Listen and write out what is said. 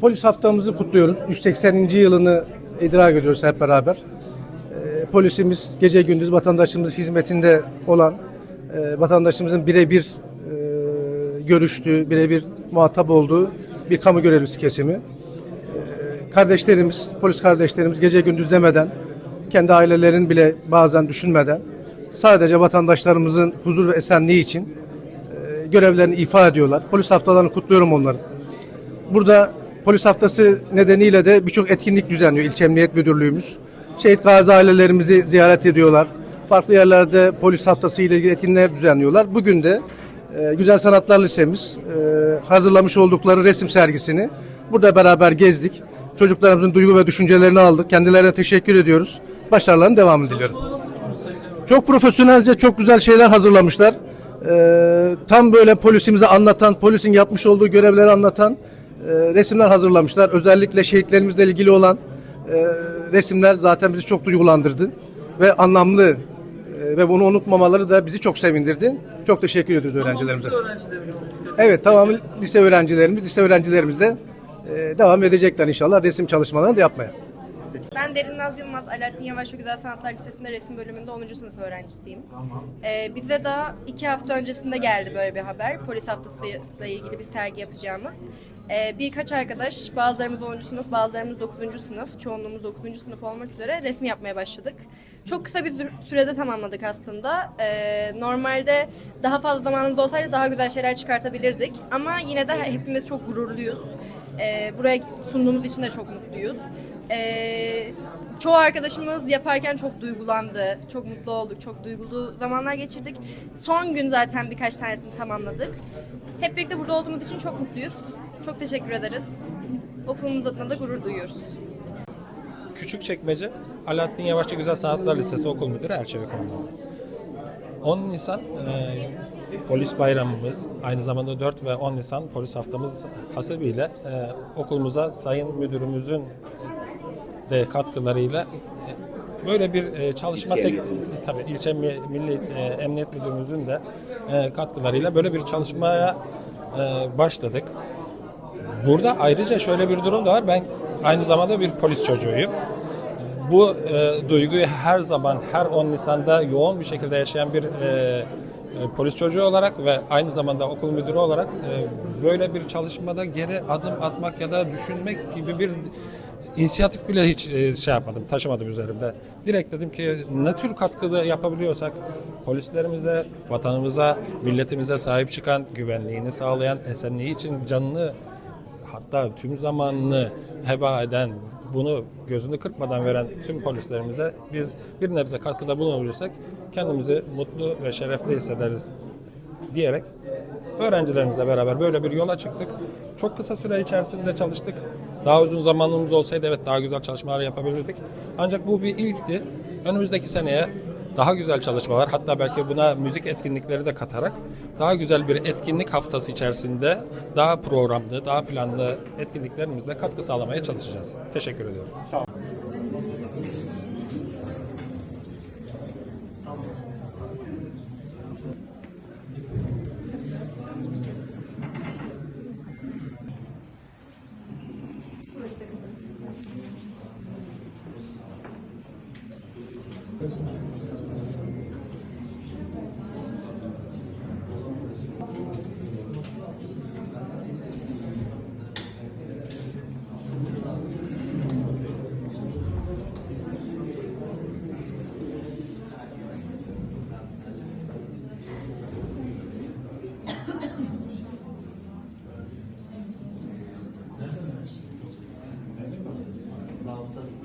Polis haftamızı kutluyoruz. 180. yılını idrak ediyoruz hep beraber. Ee, polisimiz gece gündüz vatandaşımız hizmetinde olan, e, vatandaşımızın birebir e, görüştüğü, birebir muhatap olduğu bir kamu görevlisi kesimi. Ee, kardeşlerimiz, polis kardeşlerimiz gece gündüz demeden, kendi ailelerin bile bazen düşünmeden sadece vatandaşlarımızın huzur ve esenliği için e, görevlerini ifa ediyorlar. Polis haftalarını kutluyorum onları. Burada polis haftası nedeniyle de birçok etkinlik düzenliyor İlçe Emniyet Müdürlüğümüz. Şehit gazi ailelerimizi ziyaret ediyorlar. Farklı yerlerde polis haftası ile ilgili etkinlikler düzenliyorlar. Bugün de e, Güzel Sanatlar Lisemiz e, hazırlamış oldukları resim sergisini burada beraber gezdik. Çocuklarımızın duygu ve düşüncelerini aldık. Kendilerine teşekkür ediyoruz. Başarılarının devamını diliyorum. Çok profesyonelce çok güzel şeyler hazırlamışlar. Ee, tam böyle polisimize anlatan, polisin yapmış olduğu görevleri anlatan e, resimler hazırlamışlar. Özellikle şehitlerimizle ilgili olan e, resimler zaten bizi çok duygulandırdı ve anlamlı e, ve bunu unutmamaları da bizi çok sevindirdi. Çok teşekkür ediyoruz öğrencilerimize. Evet tamam lise öğrencilerimiz, lise öğrencilerimiz de e, devam edecekler inşallah resim çalışmalarını da yapmaya. Ben Derin Naz Yılmaz, Alaaddin Yavaş Güzel Sanatlar Lisesi'nde resim bölümünde 10. sınıf öğrencisiyim. Ee, bize daha iki hafta öncesinde geldi böyle bir haber. Polis haftasıyla ilgili bir sergi yapacağımız. Ee, birkaç arkadaş, bazılarımız 10. sınıf, bazılarımız 9. sınıf, çoğunluğumuz 9. sınıf olmak üzere resmi yapmaya başladık. Çok kısa bir sü- sürede tamamladık aslında. Ee, normalde daha fazla zamanımız olsaydı daha güzel şeyler çıkartabilirdik. Ama yine de hepimiz çok gururluyuz. Ee, buraya sunduğumuz için de çok mutluyuz. Ee, çoğu arkadaşımız yaparken çok duygulandı, çok mutlu olduk, çok duygulu zamanlar geçirdik. Son gün zaten birkaç tanesini tamamladık. Hep birlikte burada olduğumuz için çok mutluyuz. Çok teşekkür ederiz. Okulumuz adına da gurur duyuyoruz. Küçükçekmece Alaaddin Yavaşça Güzel Sanatlar Lisesi Okul Müdürü Erçevik Komutanı. 10 Nisan e, polis bayramımız, aynı zamanda 4 ve 10 Nisan polis haftamız hasebiyle e, okulumuza Sayın Müdürümüzün de katkılarıyla e, böyle bir e, çalışma tek tabii ilçe Mi- milli e, emniyet müdürümüzün de katkılarıyla böyle bir çalışmaya başladık. Burada ayrıca şöyle bir durum da var. Ben aynı zamanda bir polis çocuğuyum. Bu e, duyguyu her zaman, her 10 Nisan'da yoğun bir şekilde yaşayan bir e, e, polis çocuğu olarak ve aynı zamanda okul müdürü olarak e, böyle bir çalışmada geri adım atmak ya da düşünmek gibi bir inisiyatif bile hiç e, şey yapmadım, taşımadım üzerimde. Direkt dedim ki ne tür katkıda yapabiliyorsak polislerimize, vatanımıza, milletimize sahip çıkan, güvenliğini sağlayan, esenliği için canını hatta tüm zamanını heba eden, bunu gözünü kırpmadan veren tüm polislerimize biz bir nebze katkıda bulunabilirsek kendimizi mutlu ve şerefli hissederiz diyerek öğrencilerimizle beraber böyle bir yola çıktık. Çok kısa süre içerisinde çalıştık. Daha uzun zamanımız olsaydı evet daha güzel çalışmalar yapabilirdik. Ancak bu bir ilkti. Önümüzdeki seneye daha güzel çalışmalar hatta belki buna müzik etkinlikleri de katarak daha güzel bir etkinlik haftası içerisinde daha programlı, daha planlı etkinliklerimizle katkı sağlamaya çalışacağız. Teşekkür ediyorum. Sağlıklı.